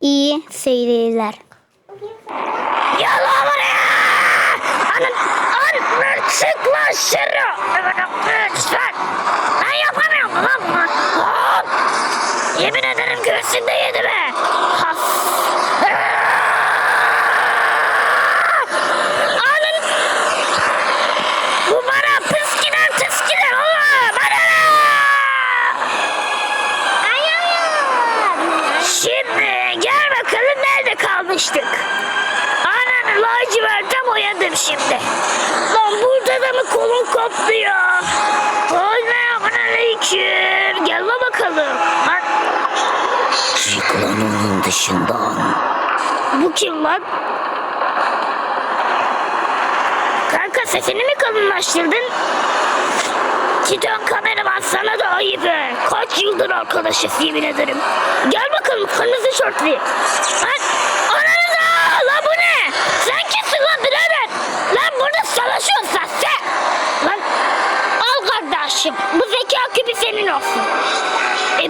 İyi seyirler. Yala buraya! Anın, anın, çık lan şırı! Ben yapamıyorum lan bunu. Yemin ederim göğsünde yedi be! Has! Anın! Bu bana pıs gider tıs gider oğlum! Bana! Şimdi gel bakalım kalmıştık? Ananı laciverte boyadım şimdi. Lan burada da mı kolun kopmuyor? Selamün aleyküm. Gel bakalım. Lan, Çık lan onun dışından. bu kim lan? Kanka sesini mi kalınlaştırdın? Titan kameraman sana da ayıp be. Kaç yıldır arkadaşız yemin ederim. Gel bakalım kırmızı şortlu. Lan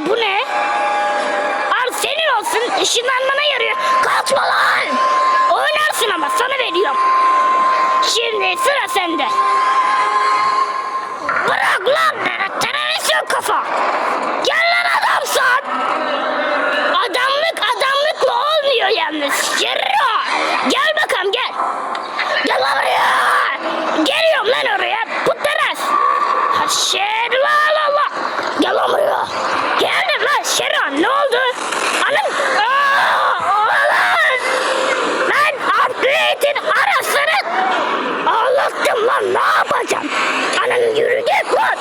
Bu ne? Al senin olsun. Işınlanmana yarıyor. Kaçma lan. Oynarsın ama sana veriyorum. Şimdi sıra sende. Bırak lan beni televizyon kafa. Gel lan adamsan. Adamlık adamlıkla olmuyor yalnız. Yürü. Gel bakalım gel. Gel oraya. Geliyorum lan oraya. Putteres. Ha şer la la la. Gel lan buraya. Geldim lan Şeran ne oldu? Anam. Aa, Ulan. Lan upgrade'in arasını ağlattım lan ne yapacağım? Anam yürü git lan.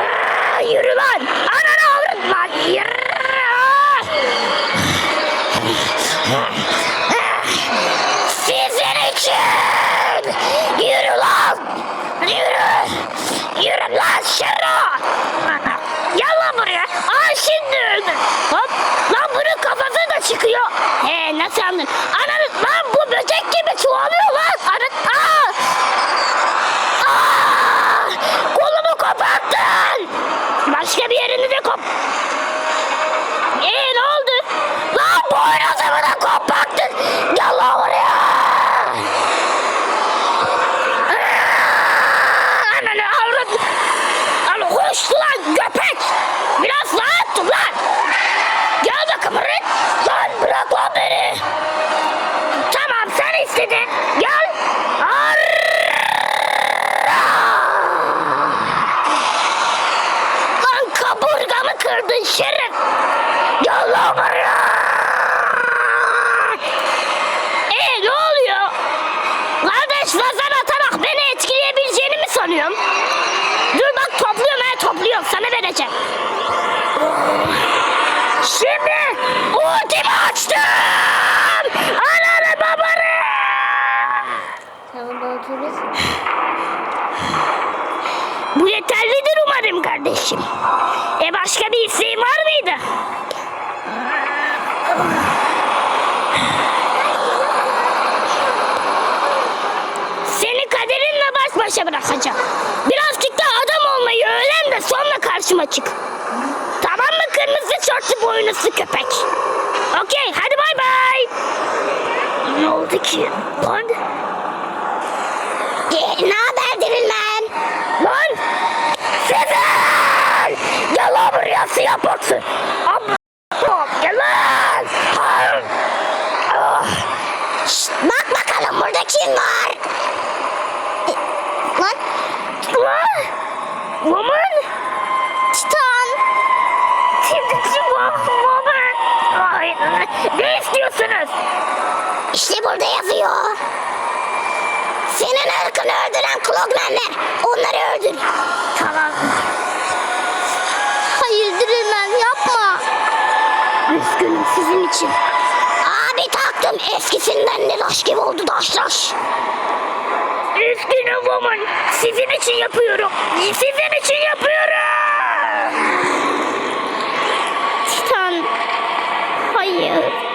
Aa, yürü lan. Ananı avrat lan. Yürü. Sizin için. Yürü lan. Yürü. Yürü lan Şero. Gel lan buraya. Aa şimdi öldün. Hop. Lan bunun kafası da çıkıyor. He nasıl anladın? Ananı lan bu böcek gibi çoğalıyor lan. Anı. Aa. Aa. Kolumu koparttın. Başka bir yerini de kop. Ee ne oldu? Gel lan buraya. Ee ne oluyor? Kardeş lazer atarak beni etkileyebileceğini mi sanıyorsun? Dur bak topluyorum he topluyorum sana vereceğim. Şimdi ultimi açtım. Ananı babanı. Tamam oturursun. Bu yeterlidir umarım kardeşim. E başka bir isteğin var mıydı? Seni kaderinle baş başa bırakacağım. Birazcık da adam olmayı öğren de sonra karşıma çık. Tamam mı kırmızı şortlu boynuzlu köpek? Okey hadi bay bay. Ne oldu ki? Lan Ne haber dirilmen? Lan! Sezer! Buraya siyah boksur. Amma! Gel lan! Ah! Şşt, bak bakalım burada kim var? E, lan Lan! Woman! Titan. Woman! Ay, ne istiyorsunuz? İşte burada yazıyor. Senin ırkını öldüren klogmenler. Onları öldür. Tamam. Üzgünüm sizin için. Abi taktım eskisinden de taş gibi oldu taş taş. Üzgünüm Woman. Sizin için yapıyorum. Sizin için yapıyorum. Titan. Hayır.